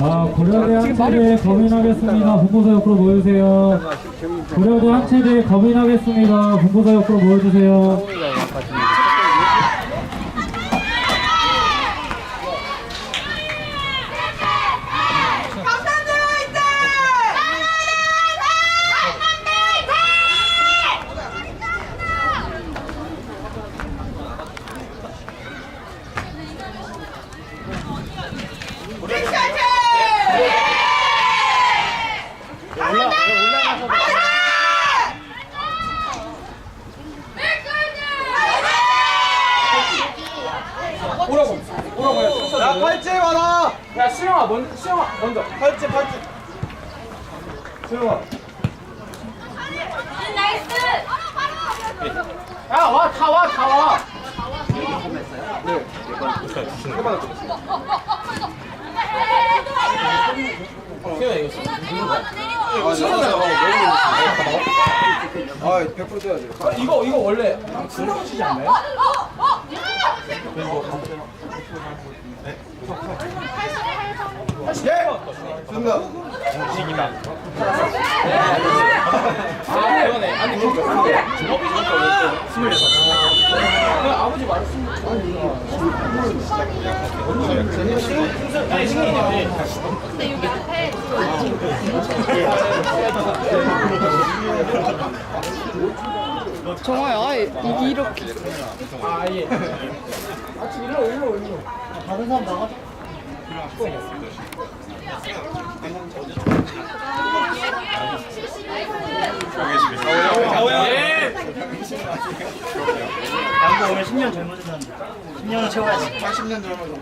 아, 고려대 항체대 검인하겠습니다. 본부서 옆으로 모여주세요. 고려대 항체대 검인하겠습니다. 본부서 옆으로 모여주세요. 오라고. 오라고 해. 야 팔찌 와라 야 수영아 먼저 수영아 먼저. 팔찌 팔찌. 수영아 야와 다 와 다 와. 아100% 돼야 돼 아, 이거 이거 원래 치지 않나요? 예! 안 돼. 스물여섯. 그. 정화야 아, 이- 이렇게 아 예. 아 지금 일로 일로 일로. 다른 사람 나가. 예. 남도 오늘 10년 젊어지셨는데 10년을 채워야지 80년 젊어서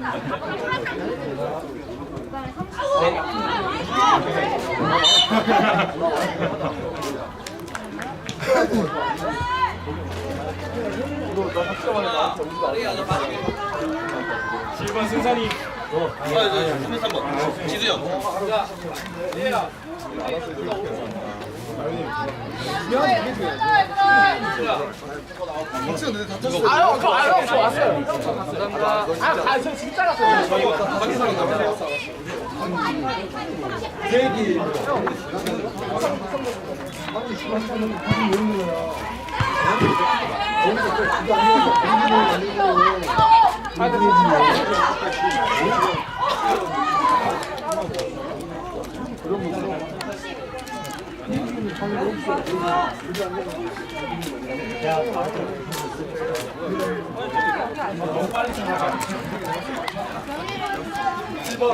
일반 승산이. 박수가 내 다쳤어. 아유 저 아유 저 왔어요. 감사합니다. 아, 아, 저 진짜 갔어요. 저희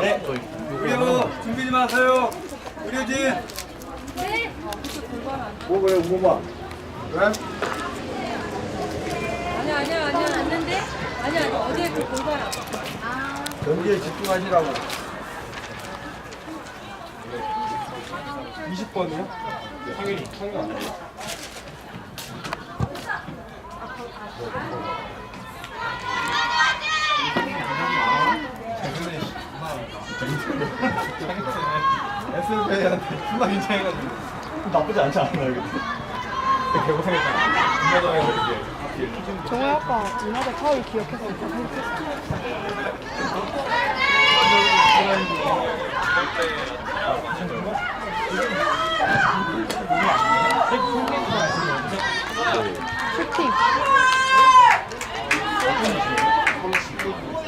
계획이 의료 준비 좀 하세요. 의료진 뭐 그래 우고봐 왜? 아니야 아니야 왔는데 아니야 아니야 어제 그 골반 아파 경기에 집중하시라고 20번이요? 당연히 안 돼. SFA한테 휴가 인정해가지고 나쁘지 않지 않나요? 이거? 개고생했다. 중간점에서 이제 정화 아빠 누나들 타올 기억해서 해줬어. 슈팅. 화이팅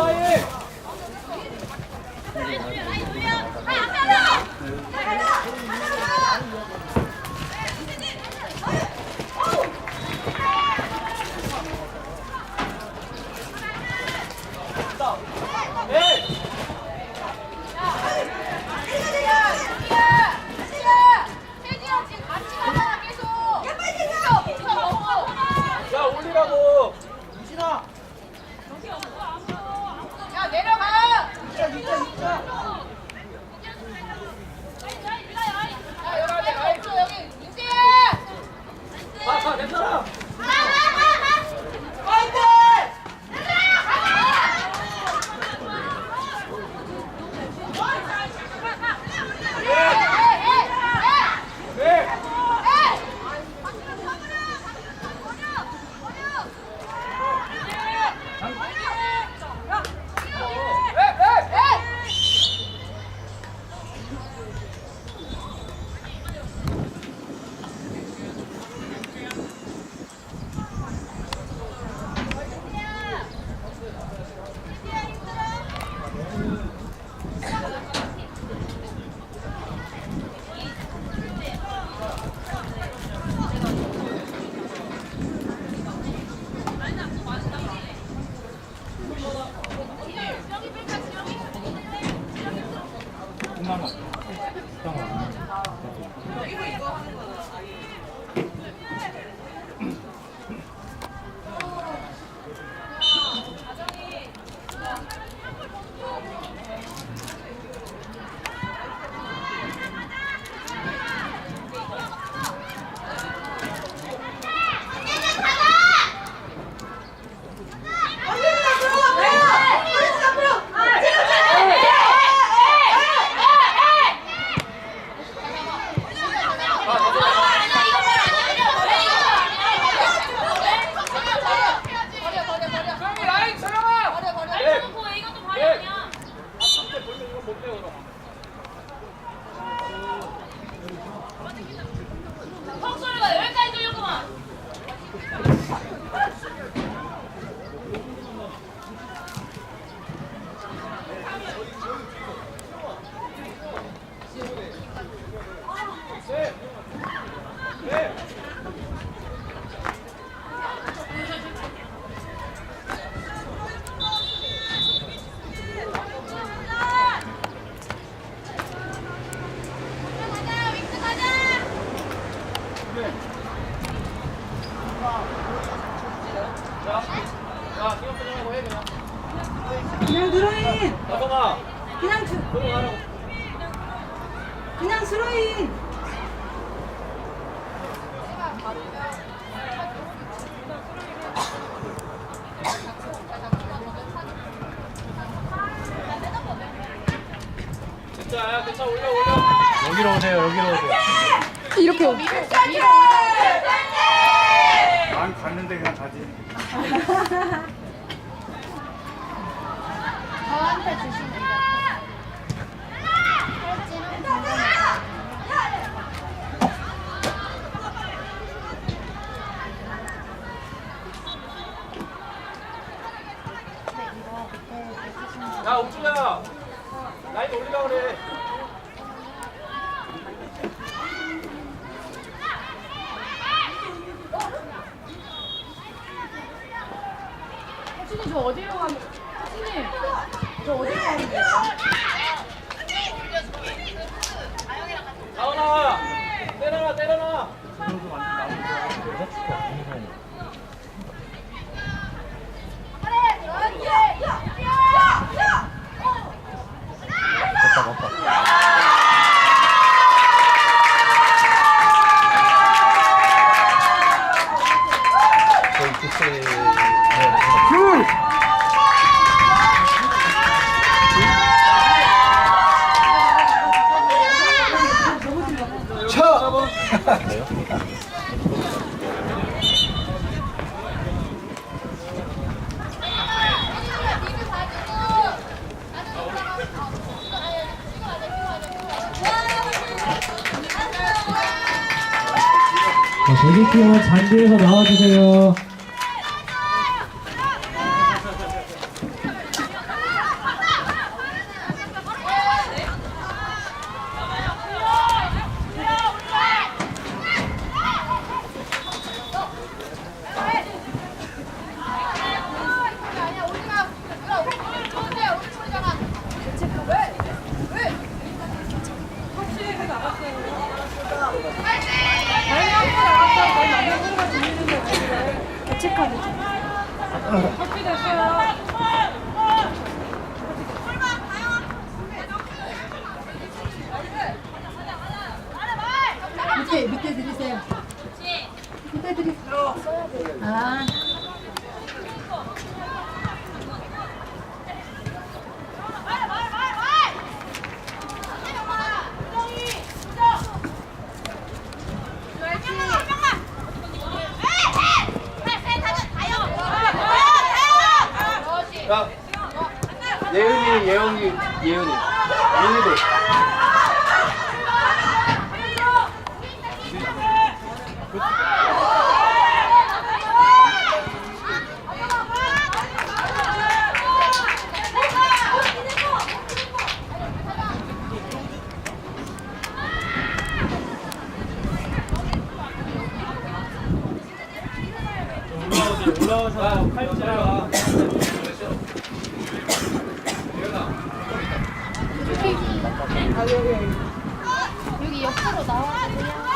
라인! 라인 돌려! 라인 앞에 와! 그냥 늘어인 그냥 주, 그냥 스로인 여기로 오세요. 여기로 오세요. 이렇게. 미국 미국 난 갔는데 그냥 가지. 저한테 주시는 방금 야 옥주야 라인 올리라 그래. 예영이 예은이. 윤희도 옆으로 나와서 그냥.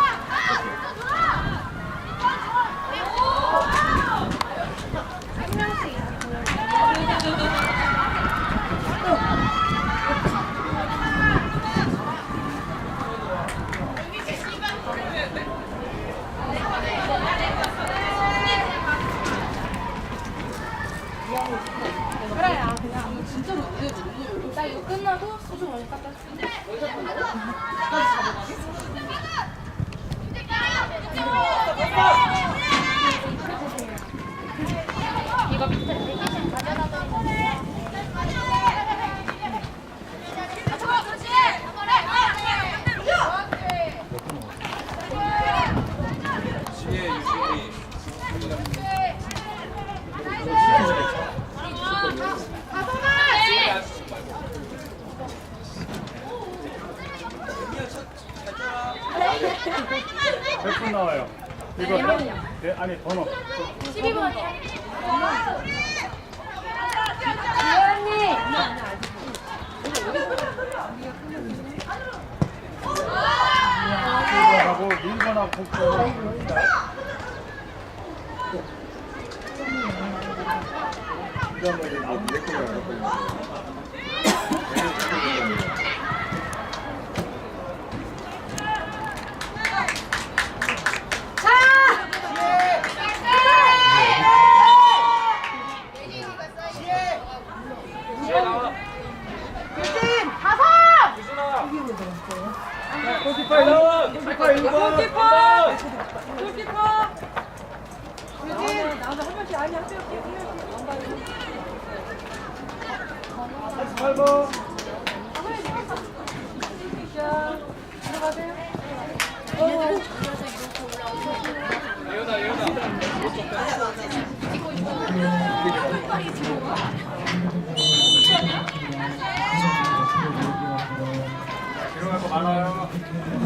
들어갈 거 많아요.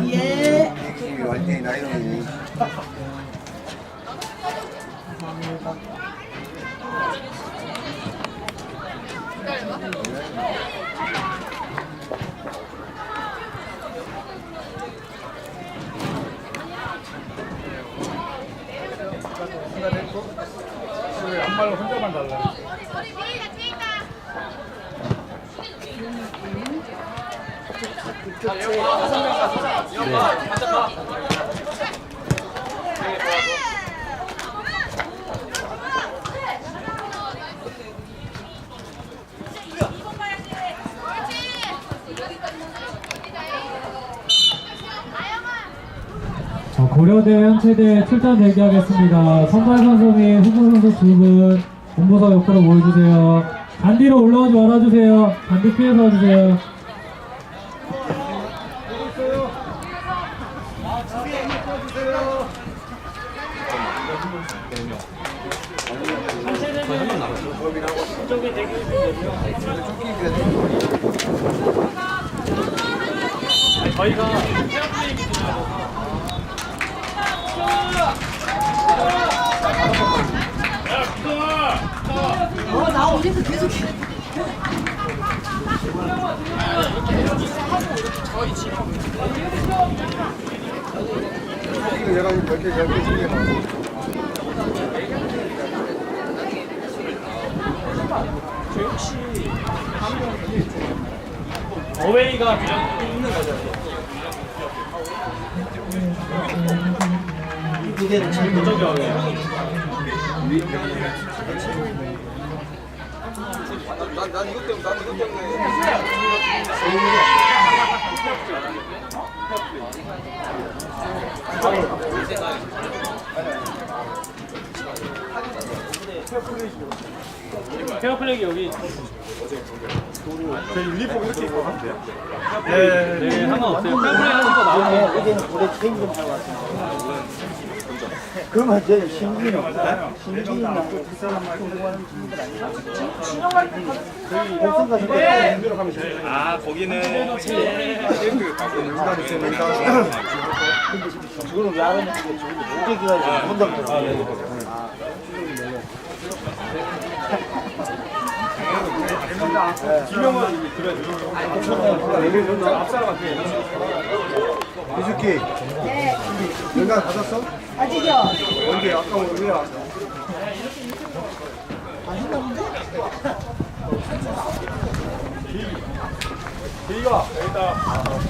이 완전히 나이 자, 고려대 현체대 출전 대기하겠습니다. 선발 선수 및 후보 선수 두 분, 본부석 옆으로 모여주세요. 잔디로 올라오지 말아주세요. 잔디 피해서 와주세요. 저희가 어나 어디서 계속 이거 내가 이렇게 잘못 챙겨 어웨이가 그냥 있는 거죠. 이게 제일 저기 어웨이. 난 난 이것 때문에 난 이것 때문에 페어플레이 여기 저 유니폼 이렇게 입고 가면 돼요? 네, 네 상관없어요. 페어플레이 하는 거 나오고 이제는 올해 체인지 좀 하고 왔습니다. 그러면 저희 신기는 사람 공부하는 친구들 아니야? 복선 같은 거아 거기는 그 저거는 왜안 하는지 저거 무대기가 본다고 그러더라고요. 김영환 그래. 앞사람한테. 이수키 연락 받았어? 아직이요 언제 아까 왜 왔어? 이거 여기다.